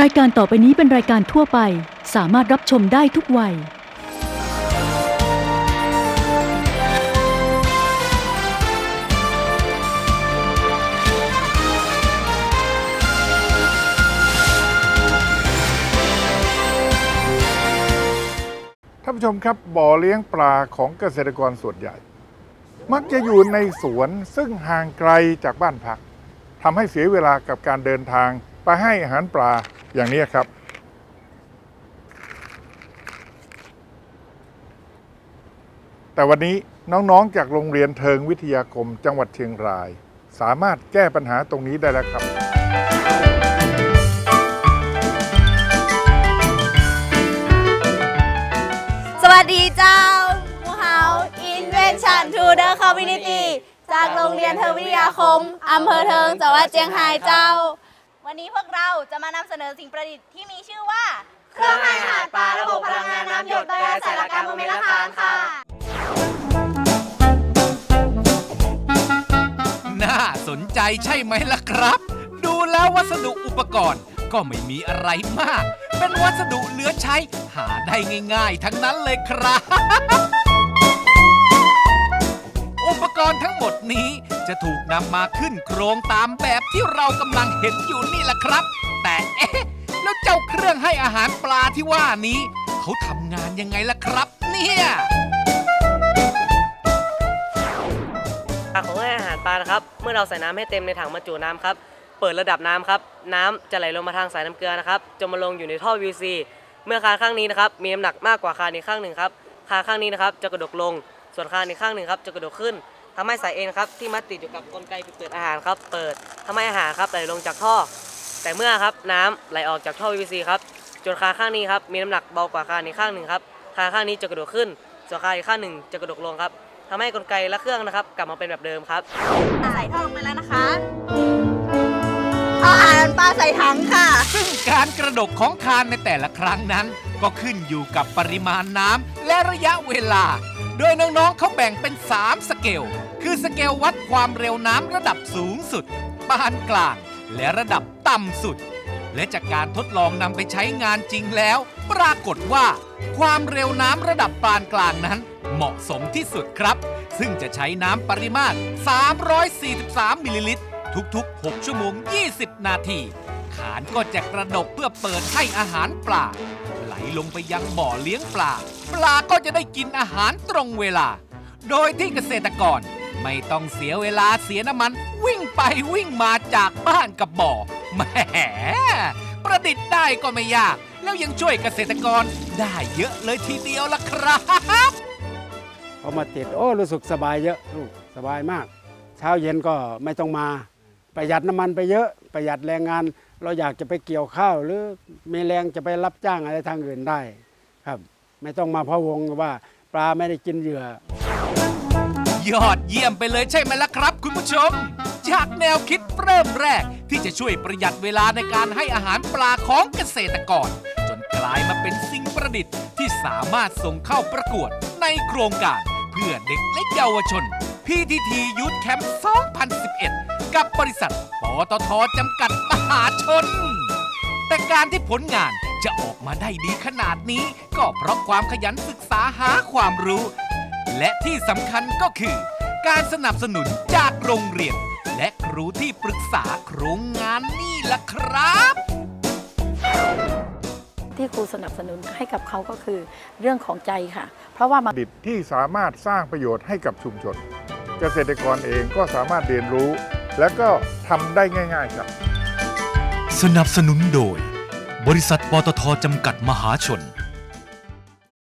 รายการต่อไปนี้เป็นรายการทั่วไป สามารถรับชมได้ทุกวัย ท่านผู้ชมครับบ่อเลี้ยงปลาของเกษตรกรส่วนใหญ่ มักจะอยู่ในสวนซึ่งห่างไกลจากบ้านพักทำให้เสียเวลากับการเดินทาง ไปให้อาหารปลาอย่างนี้ครับ แต่วันนี้น้องๆ จากโรงเรียนเทิงวิทยาคมจังหวัดเชียงราย สามารถแก้ปัญหาตรงนี้ได้แล้วครับ สวัสดีเจ้ามูเฮา Invention to the Community จากโรงเรียนเทิงวิทยาคมอำเภอเทิงจังหวัดเชียงรายเจ้า วันนี้พวกเราจะมานำเสนอสิ่งประดิษฐ์ที่มีชื่อว่า เครื่องให้อาหารปลาระบบพลังงานน้ำหยดโดยอาศัยหลักการโมเมนต์ละคารค่ะ น่าสนใจใช่ไหมล่ะครับ ดูแล้ววัสดุอุปกรณ์ก็ไม่มีอะไรมาก เป็นวัสดุเหลือใช้หาได้ง่าย ๆ ทั้งนั้นเลยครับ จะถูกนำมาขึ้นโครงตามแบบที่เรากำลังเห็นอยู่นี่แหละครับ แต่เอ๊ะแล้วเจ้าเครื่องให้อาหารปลาที่ว่านี้ เขาทำงานยังไงล่ะครับ เนี่ยปลาของให้อาหารปลานะครับ เมื่อเราใส่น้ำให้เต็มในถังบรรจุน้ำครับ เปิดระดับน้ำครับ น้ำจะไหลลงมาทางสายน้ำเกลือนะครับ จนมาลงอยู่ในท่อ VC เมื่อคานข้างนี้นะครับ มีน้ำหนักมากกว่าคานอีกข้างหนึ่งครับ คานข้างนี้นะครับจะกระดกลง ส่วนคานอีกข้างหนึ่งครับจะกระดกขึ้น ทำให้สายเอ็นครับที่มัดติดอยู่กับกลไกเปิดอาหารครับ เปิดทำให้อาหารครับไหลลงจากท่อ แต่เมื่อครับน้ำไหลออกจากท่อ VC ครับจนคานข้างนี้ครับมีน้ำหนักเบากว่าคานอีกข้างหนึ่งครับคานข้างนี้จะกระโดดขึ้นส่วนคานอีกข้างหนึ่งจะกระดกลงครับทำให้กลไกและเครื่องนะครับ กลับมาเป็นแบบเดิมครับใส่ท่อลงไปแล้วนะคะเอาอาหารปลาใส่ถังค่ะ ซึ่งการกระดกของคานในแต่ละครั้งนั้น ก็ขึ้นอยู่กับปริมาณน้ำและระยะเวลา โดยน้องๆเขาแบ่งเป็น 3 สเกล คือสเกลวัดความเร็วน้ำระดับสูงสุด ปานกลาง และระดับต่ำสุด และจากการทดลองนำไปใช้งานจริงแล้ว ปรากฏว่า ความเร็วน้ำระดับปานกลางนั้น เหมาะสมที่สุดครับ ซึ่งจะใช้น้ำปริมาตร 343 มิลลิลิตร ทุกๆ 6 ชั่วโมง 20 นาทีขานก็จะกระดกเพื่อเปิดให้อาหารปลา ไหลลงไปยังบ่อเลี้ยงปลา ปลาก็จะได้กินอาหารตรงเวลา โดยที่เกษตรกร ไม่ต้องเสียเวลาเสียน้ำมัน วิ่งไปวิ่งมาจากบ้านกับบ่อแหมประดิษฐ์ได้ก็ไม่ยาก แล้วยังช่วยเกษตรกรได้เยอะเลยทีเดียวล่ะครับพอมาติดโอ้รู้สึกสบายเยอะลูกสบายมาก เช้าเย็นก็ไม่ต้องมา ประหยัดน้ำมันไปเยอะ ประหยัดแรงงาน เราอยากจะไปเกี่ยวข้าวหรือมีแรงจะไปรับจ้างอะไรทางอื่นได้ ครับ ไม่ต้องมาพะวงว่าปลาไม่ได้กินเหยื่อ ยอดเยี่ยมไปเลยใช่ไหมล่ะครับคุณผู้ชม จากแนวคิดเริ่มแรก ที่จะช่วยประหยัดเวลาในการให้อาหารปลาของเกษตรกร จนกลายมาเป็นสิ่งประดิษฐ์ที่สามารถส่งเข้าประกวดในโครงการ เพื่อเด็กและเยาวชน PTT Youth Camp 2011 กับบริษัทปตทจำกัดมหาชน แต่การที่ผลงานจะออกมาได้ดีขนาดนี้ ก็เพราะความขยันศึกษาหาความรู้ และที่สำคัญก็คือ การสนับสนุนจากโรงเรียน และครูที่ปรึกษาโครงงานนี่ล่ะครับ ที่ครูสนับสนุนให้กับเขาก็คือเรื่องของใจค่ะ เพราะว่ามันประดิษฐ์ที่สามารถสร้างประโยชน์ให้กับชุมชน เกษตรกรเองก็สามารถเรียนรู้ และก็ทำได้ง่าย ๆ ครับ สนับสนุนโดย บริษัทปตทจำกัดมหาชน